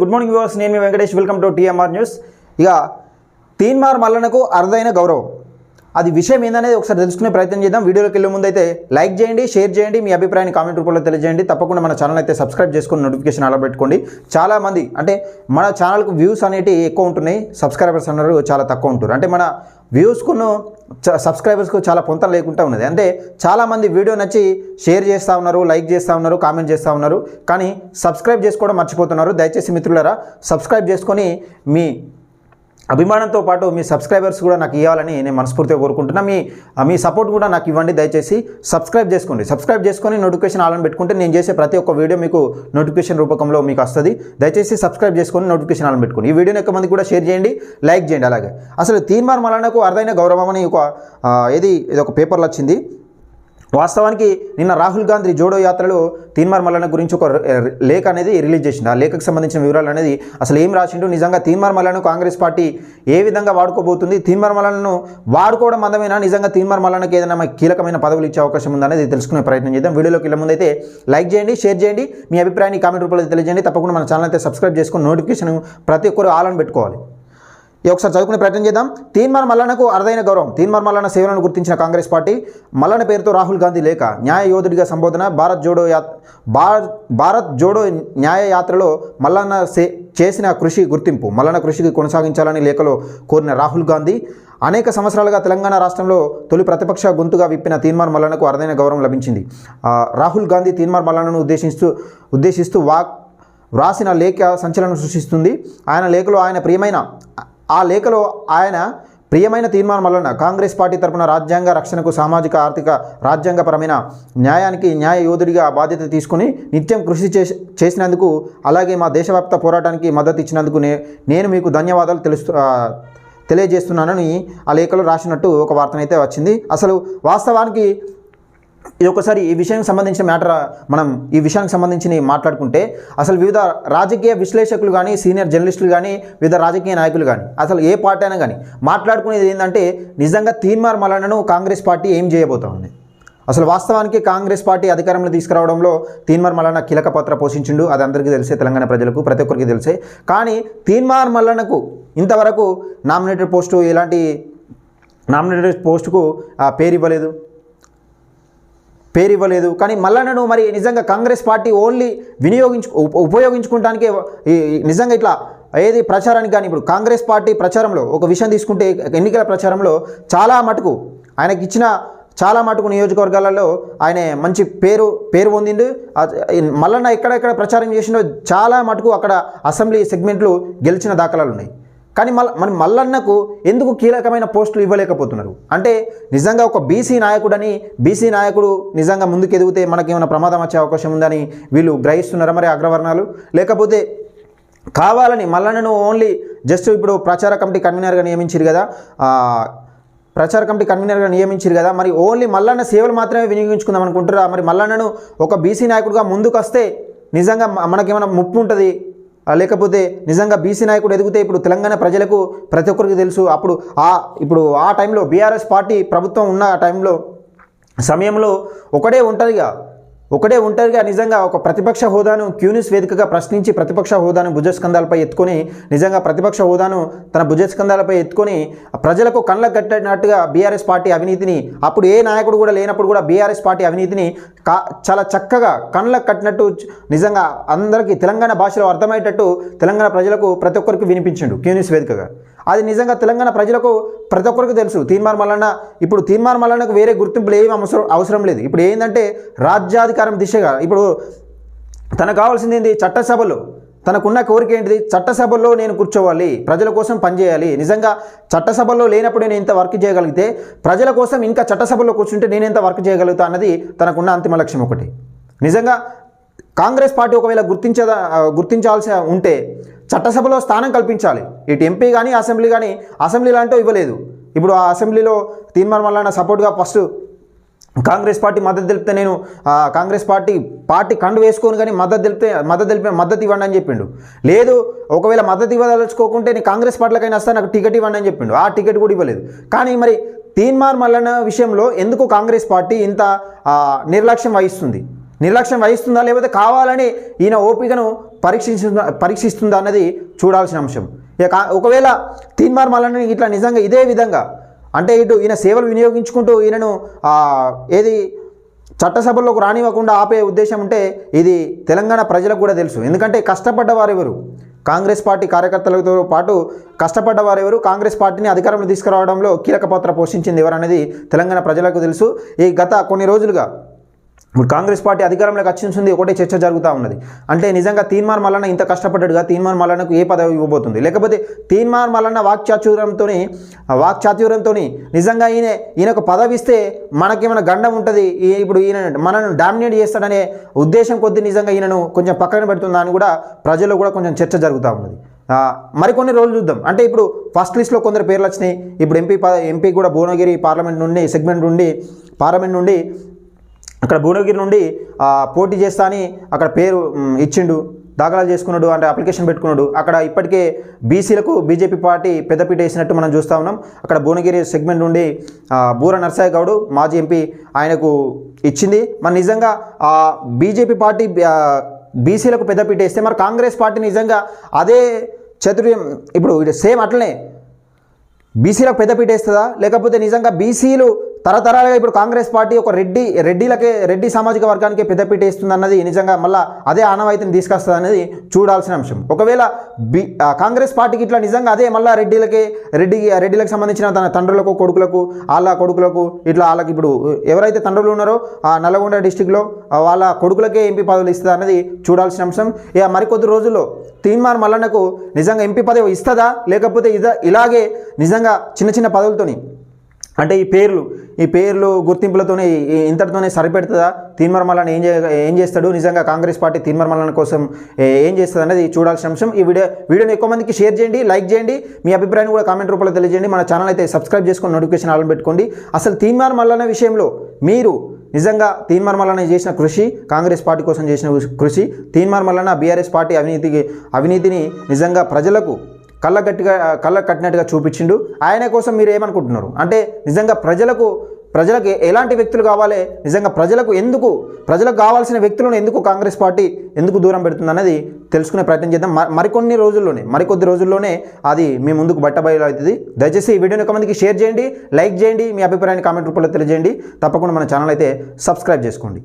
Good morning viewers. నేను మీ Venkatesh. Welcome to TMR news. ఇక తీన్మార్ మల్లనకు అరుదైన గౌరవం. అది విషయం ఏందనేది ఒకసారి తెలుసుకునే ప్రయత్నం చేద్దాం. వీడియోలోకి వెళ్ళే ముందు అయితే లైక్ చేయండి షేర్ చేయండి మీ అభిప్రాయాన్ని కామెంట్ రూపంలో తెలియజేయండి. తప్పకుండా మన ఛానల్ అయితే సబ్స్క్రైబ్ చేసుకుని నోటిఫికేషన్ అలా పెట్టుకోండి. చాలా మంది అంటే మన ఛానల్కు వ్యూస్ అనేవి ఎక్కువ ఉంటున్నాయి. సబ్స్క్రైబర్స్ అన్నారు చాలా తక్కువ ఉంటారు అంటే మన వ్యూస్కును సబ్స్క్రైబర్స్కు చాలా పొంత లేకుండా ఉన్నది. అంటే చాలామంది వీడియో నచ్చి షేర్ చేస్తూ ఉన్నారు లైక్ చేస్తూ ఉన్నారు కామెంట్ చేస్తూ ఉన్నారు. కానీ సబ్స్క్రైబ్ చేసుకోవడం మర్చిపోతున్నారు. దయచేసి మిత్రులారా సబ్స్క్రైబ్ చేసుకొని మీ అభిమానంతో పాటు మీ సబ్స్క్రైబర్స్ కూడా నాకు ఇవ్వాలని నేను మనస్ఫూర్తిగా కోరుకుంటున్నా. మీ మీ సపోర్ట్ కూడా నాకు ఇవ్వండి. దయచేసి సబ్స్క్రైబ్ చేసుకోండి. సబ్స్క్రైబ్ చేసుకొని నోటిఫికేషన్ ఆన్ పెట్టుకుంటే నేను చేసే ప్రతి ఒక్క వీడియో మీకు నోటిఫికేషన్ రూపకంలో మీకు వస్తుంది. దయచేసి సబ్స్క్రైబ్ చేసుకొని నోటిఫికేషన్ ఆన్ పెట్టుకోండి. ఈ వీడియోని ఎక్కువ మంది కూడా షేర్ చేయండి లైక్ చేయండి. అలాగే అసలు తీన్మార్ మలానకు అరుదైన గౌరవం అని ఒక ఏది ఇది ఒక పేపర్లో వచ్చింది. వాస్తవానికి నిన్న రాహుల్ గాంధీ జోడో యాత్రలో తీన్మార్ మల్లన్న గురించి ఒక లేఖ అనేది రిలీజ్ చేసింది. ఆ లేఖకు సంబంధించిన వివరాలు అనేది అసలు ఏం రాసిండు? నిజంగా తీన్మార్ మల్లన్నను కాంగ్రెస్ పార్టీ ఏ విధంగా వాడుకోబోతుంది? తీన్మార్ మల్లన్నను వాడుకోవడం అందమైనా నిజంగా తీన్మార్ మల్లన్నకి ఏదైనా కీలకమైన పదవులు ఇచ్చే అవకాశం ఉందనేది తెలుసుకునే ప్రయత్నం చేద్దాం. వీడియోలోకి వెళ్ళే ముందు అయితే లైక్ చేయండి షేర్ చేయండి. మీ అభిప్రాయాన్ని కామెంట్ రూపంలో తెలియజేయండి. తప్పకుండా మన ఛానల్ అయితే సబ్స్క్రైబ్ చేసుకుని నోటిఫికేషన్ ప్రతి ఒక్కరు ఆల్ పెట్టుకోవాలి. ఒకసారి చదువుకునే ప్రయత్నం చేద్దాం. తీన్మార్ మల్లన్నకు అరుదైన గౌరవం. తీన్మార్ మల్లన్న సేవలను గుర్తించిన కాంగ్రెస్ పార్టీ. మల్లన్న పేరుతో రాహుల్ గాంధీ లేఖ. న్యాయ యోధుడిగా సంబోధన. భారత్ జోడో యా భారత్ భారత్ జోడో న్యాయ యాత్రలో మల్లన్న సే చేసిన కృషి గుర్తింపు. మల్లన్న కృషికి కొనసాగించాలని లేఖలో కోరిన రాహుల్ గాంధీ. అనేక సంవత్సరాలుగా తెలంగాణ రాష్ట్రంలో తొలి ప్రతిపక్ష గొంతుగా విప్పిన తీన్మార్ మల్లన్నకు అరుదైన గౌరవం లభించింది. రాహుల్ గాంధీ తీన్మార్ మల్లన్నను ఉద్దేశిస్తూ ఉద్దేశిస్తూ వాక్ వ్రాసిన లేఖ సంచలనం సృష్టిస్తుంది. ఆయన లేఖలో ఆయన ప్రియమైన ఆ లేఖలో ఆయన ప్రియమైన తీర్మానం వలన కాంగ్రెస్ పార్టీ తరపున రాజ్యాంగ రక్షణకు సామాజిక ఆర్థిక రాజ్యాంగపరమైన న్యాయానికి న్యాయ యోధుడిగా బాధ్యత తీసుకుని నిత్యం కృషి చే చేసినందుకు అలాగే మా దేశవ్యాప్త పోరాటానికి మద్దతు ఇచ్చినందుకు నే నేను మీకు ధన్యవాదాలు తెలుస్తూ తెలియజేస్తున్నానని ఆ లేఖలో రాసినట్టు ఒక వార్తనైతే వచ్చింది. అసలు వాస్తవానికి ఇది ఒకసారి ఈ విషయానికి సంబంధించిన మ్యాటర్ మనం ఈ విషయానికి సంబంధించి మాట్లాడుకుంటే అసలు వివిధ రాజకీయ విశ్లేషకులు కానీ సీనియర్ జర్నలిస్టులు కానీ వివిధ రాజకీయ నాయకులు కానీ అసలు ఏ పార్టీ అయినా కానీ మాట్లాడుకునేది ఏంటంటే నిజంగా తీన్మార్ మలనను కాంగ్రెస్ పార్టీ ఏం చేయబోతా ఉంది అసలు వాస్తవానికి కాంగ్రెస్ పార్టీ అధికారంలో తీసుకురావడంలో తీన్మార్ మల్లన్న కీలక పాత్ర పోషించిండు. అది అందరికీ తెలిసే తెలంగాణ ప్రజలకు ప్రతి ఒక్కరికి తెలిసే. కానీ తీన్మార్ మల్లన్నకు ఇంతవరకు నామినేటెడ్ పోస్టు ఇలాంటి నామినేటెడ్ పోస్టుకు పేరు ఇవ్వలేదు. పేరు ఇవ్వలేదు కానీ మల్లన్నను మరి నిజంగా కాంగ్రెస్ పార్టీ ఓన్లీ వినియోగించు ఉపయోగించుకోవడానికి ఈ- నిజంగా ఇట్లా ఏది ప్రచారానికి కానీ ఇప్పుడు కాంగ్రెస్ పార్టీ ప్రచారంలో ఒక విషయం తీసుకుంటే ఎన్నికల ప్రచారంలో చాలా మటుకు ఆయనకి ఇచ్చిన చాలా మటుకు నియోజకవర్గాలలో ఆయన మంచి పేరు పేరు పొందిండు. మల్లన్న ఎక్కడెక్కడ ప్రచారం చేసిండో చాలా మటుకు అక్కడ అసెంబ్లీ సెగ్మెంట్లు గెలిచిన దాఖలాలు ఉన్నాయి. కానీ మళ్ళీ మన మల్లన్నకు ఎందుకు కీలకమైన పోస్టులు ఇవ్వలేకపోతున్నారు? అంటే నిజంగా ఒక బీసీ నాయకుడని బీసీ నాయకుడు నిజంగా ముందుకు ఎదిగితే మనకేమైనా ప్రమాదం వచ్చే అవకాశం ఉందని వీళ్ళు గ్రహిస్తున్నారా మరి అగ్రవర్ణాలు? లేకపోతే కావాలని మల్లన్నను ఓన్లీ జస్ట్ ఇప్పుడు ప్రచార కమిటీ కన్వీనర్గా నియమించారు కదా? ప్రచార కమిటీ కన్వీనర్గా నియమించారు కదా? మరి ఓన్లీ మల్లన్న సేవలు మాత్రమే వినియోగించుకుందాం అనుకుంటారా మరి మల్లన్నను ఒక బీసీ నాయకుడిగా ముందుకు వస్తే నిజంగా మనకేమైనా ముప్పు ఉంటుంది? లేకపోతే నిజంగా బీసీ నాయకుడు ఎదిగితే ఇప్పుడు తెలంగాణ ప్రజలకు ప్రతి ఒక్కరికి తెలుసు. అప్పుడు ఆ ఇప్పుడు ఆ టైంలో బీఆర్ఎస్ పార్టీ ప్రభుత్వం ఉన్న ఆ టైంలో సమయంలో ఒకడే ఒంటరిగా ఒకడే ఒంటరిగా నిజంగా ఒక ప్రతిపక్ష హోదాను క్యూనిస్ వేదికగా ప్రశ్నించి ప్రతిపక్ష హోదాను భుజస్కంధాలపై ఎత్తుకొని నిజంగా ప్రతిపక్ష హోదాను తన భుజస్కంధాలపై ఎత్తుకొని ప్రజలకు కళ్ళకు కట్టినట్టుగా బీఆర్ఎస్ పార్టీ అవినీతిని అప్పుడు ఏ నాయకుడు కూడా లేనప్పుడు కూడా బీఆర్ఎస్ పార్టీ అవినీతిని కా చాలా చక్కగా కళ్ళకు కట్టినట్టు నిజంగా అందరికీ తెలంగాణ భాషలో అర్థమయ్యేటట్టు తెలంగాణ ప్రజలకు ప్రతి ఒక్కరికి వినిపించిండు క్యూనిస్ వేదికగా. అది నిజంగా తెలంగాణ ప్రజలకు ప్రతి ఒక్కరికి తెలుసు. తీన్మార్ మల్లన్న ఇప్పుడు తీన్మార్ మల్లన్నకు వేరే గుర్తింపులు ఏమి అవసరం అవసరం లేదు. ఇప్పుడు ఏంటంటే రాజ్యాధికారం దిశగా ఇప్పుడు తనకు కావాల్సింది ఏంటి చట్టసభలో. తనకున్న కోరిక ఏంటిది? చట్టసభల్లో నేను కూర్చోవాలి. ప్రజల కోసం పనిచేయాలి. నిజంగా చట్టసభల్లో లేనప్పుడు నేను ఇంత వర్క్ చేయగలిగితే ప్రజల కోసం ఇంకా చట్టసభలో కూర్చుంటే నేను ఎంత వర్క్ చేయగలుగుతా అన్నది తనకున్న అంతిమ లక్ష్యం ఒకటి. నిజంగా కాంగ్రెస్ పార్టీ ఒకవేళ గుర్తించదా గుర్తించాల్సి ఉంటే చట్టసభలో స్థానం కల్పించాలి. ఇటు ఎంపీ కానీ అసెంబ్లీ కానీ అసెంబ్లీ లాంటివి ఇవ్వలేదు. ఇప్పుడు ఆ అసెంబ్లీలో తీర్మానం వల్ల సపోర్ట్గా ఫస్ట్ కాంగ్రెస్ పార్టీ మద్దతు తెలిపితే నేను కాంగ్రెస్ పార్టీ పార్టీ కండు వేసుకొని కానీ మద్దతు తెలిపితే మద్దతు తెలిపి మద్దతు ఇవ్వండి అని చెప్పిండు. లేదు ఒకవేళ మద్దతు ఇవ్వదలుచుకోకుంటే నేను కాంగ్రెస్ పార్టీలకైనా వస్తే నాకు టికెట్ ఇవ్వండి అని చెప్పిండు. ఆ టికెట్ కూడా ఇవ్వలేదు. కానీ మరి తీన్మార్ మల్లన్న విషయంలో ఎందుకు కాంగ్రెస్ పార్టీ ఇంత నిర్లక్ష్యం వహిస్తుంది? నిర్లక్ష్యం వహిస్తుందా లేకపోతే కావాలని ఈయన ఓపికను పరీక్షిస్తుందా పరీక్షిస్తుందా అన్నది చూడాల్సిన అంశం. ఇక ఒకవేళ తీన్మార్ మల్లన్న ఇట్లా నిజంగా ఇదే విధంగా అంటే ఇటు ఈయన సేవలు వినియోగించుకుంటూ ఈయనను ఏది చట్టసభల్లోకి రానివ్వకుండా ఆపే ఉద్దేశం ఉంటే ఇది తెలంగాణ ప్రజలకు కూడా తెలుసు. ఎందుకంటే కష్టపడ్డ వారెవరు కాంగ్రెస్ పార్టీ కార్యకర్తలతో పాటు కష్టపడ్డ వారెవరు కాంగ్రెస్ పార్టీని అధికారంలో తీసుకురావడంలో కీలక పాత్ర పోషించింది ఎవరనేది తెలంగాణ ప్రజలకు తెలుసు. ఈ గత కొన్ని రోజులుగా ఇప్పుడు కాంగ్రెస్ పార్టీ అధికారంలోకి వచ్చింది ఒకటే చర్చ జరుగుతూ ఉన్నది. అంటే నిజంగా తీన్మార్ మల్లన్న ఇంత కష్టపడ్డాడుగా తీన్మార్ మల్లన్నకు ఏ పదవి ఇవ్వబోతుంది? లేకపోతే తీన్మార్ మల్లన్న వాక్చాతుర్యంతో వాక్చాతుర్యంతో నిజంగా ఈయన ఈయనకు పదవి ఇస్తే మనకేమైనా గండం ఉంటుంది? ఈ- ఇప్పుడు ఈయన మనను డామినేట్ చేస్తాడనే ఉద్దేశం కొద్దీ నిజంగా ఈయనను కొంచెం పక్కన పెడుతుందా అని కూడా ప్రజల్లో కూడా కొంచెం చర్చ జరుగుతూ ఉన్నది. మరికొన్ని రోజులు చూద్దాం. అంటే ఇప్పుడు ఫస్ట్ లిస్ట్లో కొందరు పేర్లు వచ్చినాయి. ఇప్పుడు ఎంపీ ఎంపీ కూడా భువనగిరి పార్లమెంట్ నుండి సెగ్మెంట్ నుండి పార్లమెంట్ నుండి అక్కడ భువనగిరి నుండి పోటీ చేస్తా అని అక్కడ పేరు ఇచ్చిండు. దాఖలాలు చేసుకున్నాడు అంటే అప్లికేషన్ పెట్టుకున్నాడు. అక్కడ ఇప్పటికే బీసీలకు బీజేపీ పార్టీ పెద్దపీట వేసినట్టు మనం చూస్తూ ఉన్నాం. అక్కడ భువనగిరి సెగ్మెంట్ నుండి బూర నర్సాయి గౌడ్ మాజీ ఎంపీ ఆయనకు ఇచ్చింది. మరి నిజంగా బీజేపీ పార్టీ బీసీలకు పెద్దపీట వేస్తే మరి కాంగ్రెస్ పార్టీ నిజంగా అదే చతుర్యం ఇప్పుడు సేమ్ అట్లనే. బీసీలకు పెద్దపీట వేస్తుందా? లేకపోతే నిజంగా బీసీలు తరతరాలుగా ఇప్పుడు కాంగ్రెస్ పార్టీ ఒక రెడ్డి రెడ్డిలకే రెడ్డి సామాజిక వర్గానికి పెద్దపీట ఇస్తుంది అన్నది నిజంగా మళ్ళీ అదే ఆనవాయితీని తీసుకొస్తుంది అనేది చూడాల్సిన అంశం. ఒకవేళ బి కాంగ్రెస్ పార్టీకి ఇట్లా నిజంగా అదే మళ్ళీ రెడ్డిలకే రెడ్డి రెడ్డిలకు సంబంధించిన తన తండ్రులకు కొడుకులకు వాళ్ళ కొడుకులకు ఇట్లా వాళ్ళకి ఇప్పుడు ఎవరైతే తండ్రులు ఉన్నారో ఆ నల్గొండ డిస్టిక్లో వాళ్ళ కొడుకులకే ఎంపీ పదవులు ఇస్తుంది అన్నది చూడాల్సిన అంశం. ఇక మరికొద్ది రోజుల్లో తీన్మార్ మల్లన్నకు నిజంగా ఎంపీ పదవి ఇస్తుందా? లేకపోతే ఇద ఇలాగే నిజంగా చిన్న చిన్న పదవులతోని అంటే ఈ పేర్లు ఈ పేర్లు గుర్తింపులతోనే ఇంతటితోనే సరిపెడుతుందా? తీన్మర్మలాన్ని ఏం చే ఏం చేస్తాడు? నిజంగా కాంగ్రెస్ పార్టీ తీన్మర్మలాన్ని కోసం ఏం చేస్తుంది అనేది చూడాల్సిన అంశం. ఈ వీడియో వీడియోని ఎక్కువ మందికి షేర్ చేయండి లైక్ చేయండి. మీ అభిప్రాయాన్ని కూడా కామెంట్ రూపంలో తెలియజేయండి. మన ఛానల్ అయితే సబ్స్క్రైబ్ చేసుకొని నోటిఫికేషన్ ఆల్ పెట్టుకోండి. అసలు తీన్మార్ విషయంలో మీరు నిజంగా తీన్మార్ మల్లన్న చేసిన కృషి కాంగ్రెస్ పార్టీ కోసం చేసిన కృషి తీన్మార్ మల్లన్న బీఆర్ఎస్ పార్టీ అవినీతికి అవినీతిని నిజంగా ప్రజలకు కళ్ళ గట్టిగా కళ్ళ కట్టినట్టుగా చూపించిండు. ఆయన కోసం మీరు ఏమనుకుంటున్నారు? అంటే నిజంగా ప్రజలకు ప్రజలకు ఎలాంటి వ్యక్తులు కావాలి? నిజంగా ప్రజలకు ఎందుకు ప్రజలకు కావాల్సిన వ్యక్తులను ఎందుకు కాంగ్రెస్ పార్టీ ఎందుకు దూరం పెడుతుంది అనేది తెలుసుకునే ప్రయత్నం చేద్దాం. మరికొన్ని రోజుల్లోనే మరికొద్ది రోజుల్లోనే అది మీ ముందుకు బట్టబయలవుతుంది. దయచేసి ఈ వీడియోని ఒక మందికి షేర్ చేయండి లైక్ చేయండి మీ అభిప్రాయాన్ని కామెంట్ రూపంలో తెలియజేయండి. తప్పకుండా మన ఛానల్ అయితే సబ్స్క్రైబ్ చేసుకోండి.